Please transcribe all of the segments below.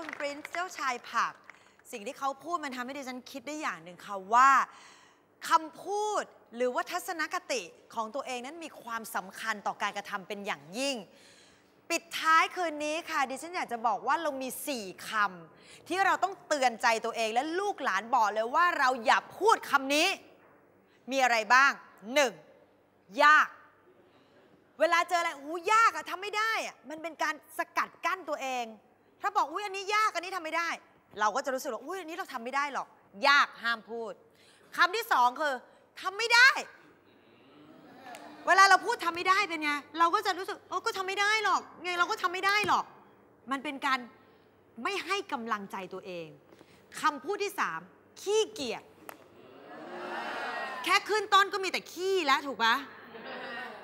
คุณปรินซ์เจ้าชายผัก สิ่งที่เขาพูดมันทำให้ดิฉันคิดได้อย่างหนึ่งค่ะว่าคำพูดหรือว่าทัศนคติของตัวเองนั้นมีความสำคัญต่อการกระทำเป็นอย่างยิ่ง ปิดท้ายคืนนี้ค่ะ ดิฉันอยากจะบอกว่าเรามี 4คำที่เราต้องเตือนใจตัวเองและลูกหลานบอกเลยว่าเราอย่าพูดคำนี้ มีอะไรบ้าง 1. ยาก เวลาเจออะไรอู้ยากอะทำไม่ได้อะมันเป็นการสกัดกั้นตัวเอง ถ้าบอกอุ้ยอันนี้ยากอันนี้ทำไม่ได้ เราก็จะรู้สึกว่าอุ้ยอันนี้เราทำไม่ได้หรอก ยากห้ามพูดคำที่สองคือทำไม่ได้ เวลาเราพูดทำไม่ได้เป็นไงเราก็จะรู้สึกโอ้ก็ทำไม่ได้หรอกไงเราก็ทำไม่ได้หรอก มันเป็นการไม่ให้กำลังใจตัวเองคำพูดที่สามขี้เกียจแค่ขึ้นต้นก็มีแต่ขี้แล้วถูกปะ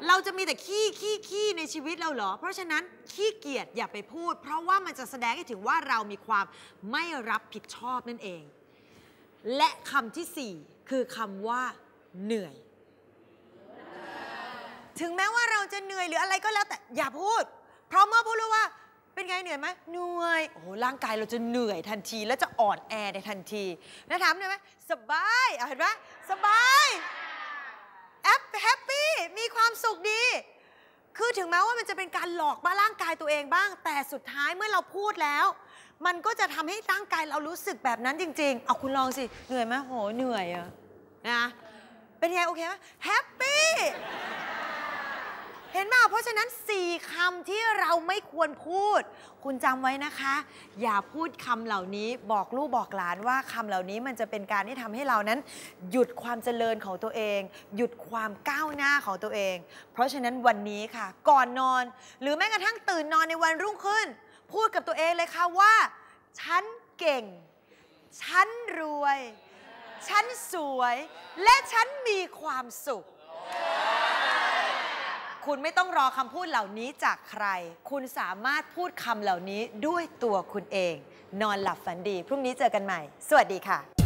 เราจะมีแต่ขี้ขี้ขี้ในชีวิตเราเหรอ เพราะฉะนั้นขี้เกียจอย่าไปพูด เพราะว่ามันจะแสดงให้ถึงว่าเรามีความไม่รับผิดชอบนั่นเอง และคำที่สี่คือคำว่า เหนื่อย ถึงแม้ว่าเราจะเหนื่อยหรืออะไรก็แล้วแต่อย่าพูด เพราะเมื่อพูดรู้ว่าเป็นไงเหนื่อยไหมเหนื่อยโอ้โหร่างกายเราจะเหนื่อยทันที แล้วจะอ่อนแอในทันทีแล้วถามได้ไหมสบายเห็นไหมสบาย แอปแฮปปี้มีความสุขดี คือถึงแม้ว่ามันจะเป็นการหลอกบ้าร่างกายตัวเองบ้าง แต่สุดท้ายเมื่อเราพูดแล้ว มันก็จะทำให้ร่างกายเรารู้สึกแบบนั้นจริง ๆ เอาคุณลองสิเหนื่อยไหมโหเหนื่อยอะนะเป็นไงโอเคไหมแฮปปี้ เห็นไหมเพราะฉะนั้น 4คำที่เราไม่ควรพูด คุณจำไว้นะคะ อย่าพูดคำเหล่านี้บอกลูกบอกหลานว่าคำเหล่านี้มันจะเป็นการที่ทำให้เรานั้น หยุดความเจริญของตัวเอง หยุดความก้าวหน้าของตัวเอง เพราะฉะนั้นวันนี้ค่ะ ก่อนนอน หรือแม้กระทั่งตื่นนอนในวันรุ่งขึ้น พูดกับตัวเองเลยค่ะว่า ฉันเก่ง ฉันรวย ฉันสวย และฉันมีความสุข คุณไม่ต้องรอคำพูดเหล่านี้จากใคร คุณสามารถพูดคำเหล่านี้ด้วยตัวคุณเอง นอนหลับฝันดี พรุ่งนี้เจอกันใหม่ สวัสดีค่ะ